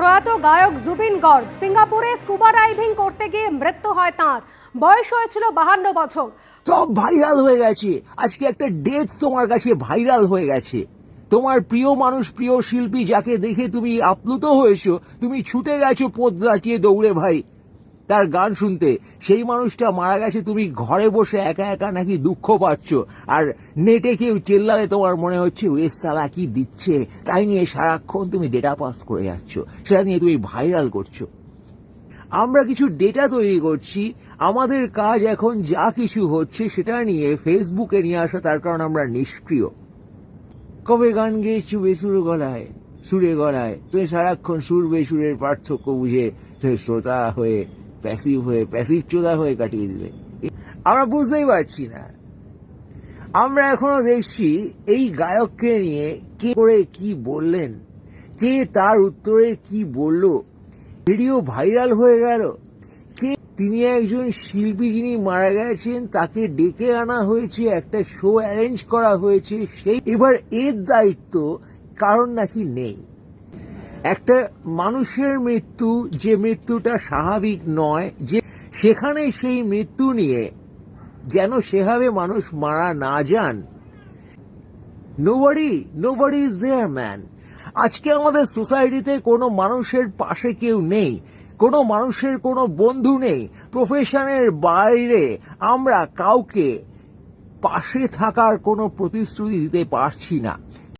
প্রয়াত গায়ক জুবিন গর্গ সিঙ্গাপুরে স্কুবা ডাইভিং করতে গিয়ে মৃত্যু হয় তাঁর। বয়স হয়েছিল বাহান্ন বছর। সব ভাইরাল হয়ে গেছে। আজকে একটা ডেথ তোমার কাছে ভাইরাল হয়ে গেছে। তোমার প্রিয় মানুষ, প্রিয় শিল্পী যাকে দেখে তুমি আপ্লুত হয়েছো, তুমি ছুটে গেছো পথ গাছিয়ে দৌড়ে ভাই। তার গান শুনতে। সেই মানুষটা মারা গেছে, তুমি ঘরে বসে একা একা নাকি দুঃখ পাচ্ছ। আর নেটে কেউ চেল্লালে তোমার মনে হচ্ছে ওয়েস সালা কি দিচ্ছে? তাই নিয়ে সারাক্ষণ তুমি ডেটা পাস করে যাচ্ছ। সেটা নিয়ে তুমি ভাইরাল করছ। আমরা কিছু ডেটা তৈরি করছি। আমাদের কাজ এখন যা কিছু হচ্ছে সেটা নিয়ে ফেসবুকে নিয়ে আসা, তার কারণ আমরা নিষ্ক্রিয়। কবে গান গেয়েছো বেসুর গলায়? সুরে গলায়। তুমি সারাক্ষণ সুর বেসুরের পার্থক্য বুঝে শ্রোতা হয়ে প্যাসিভ হয়ে প্যাসিভ চোদা হয়ে কাটিয়ে দিলে আমরা বুঝতেই পারছি না। আমরা এখনও দেখছি এই গায়ককে নিয়ে কে করে কি বললেন, কে তার উত্তরে কি বলল, ভিডিও ভাইরাল হয়ে গেল, কে তিনি একজন শিল্পী যিনি মারা গেছেন, তাকে ডেকে আনা হয়েছে, একটা শো অ্যারেঞ্জ করা হয়েছে, সেই এবার এর দায়িত্ব কারণ নাকি নেই। একটা মানুষের মৃত্যু, যে মৃত্যুটা স্বাভাবিক নয়, যে সেখানে সেই মৃত্যু নিয়ে যেন সেভাবে মানুষ মারা না যান। Nobody nobody is there man আজকে আমাদের সোসাইটিতে কোনো মানুষের পাশে কেউ নেই, কোনো মানুষের কোনো বন্ধু নেই। প্রফেশনের বাইরে আমরা কাউকে পাশে থাকার কোনো প্রতিশ্রুতি দিতে পারছি না।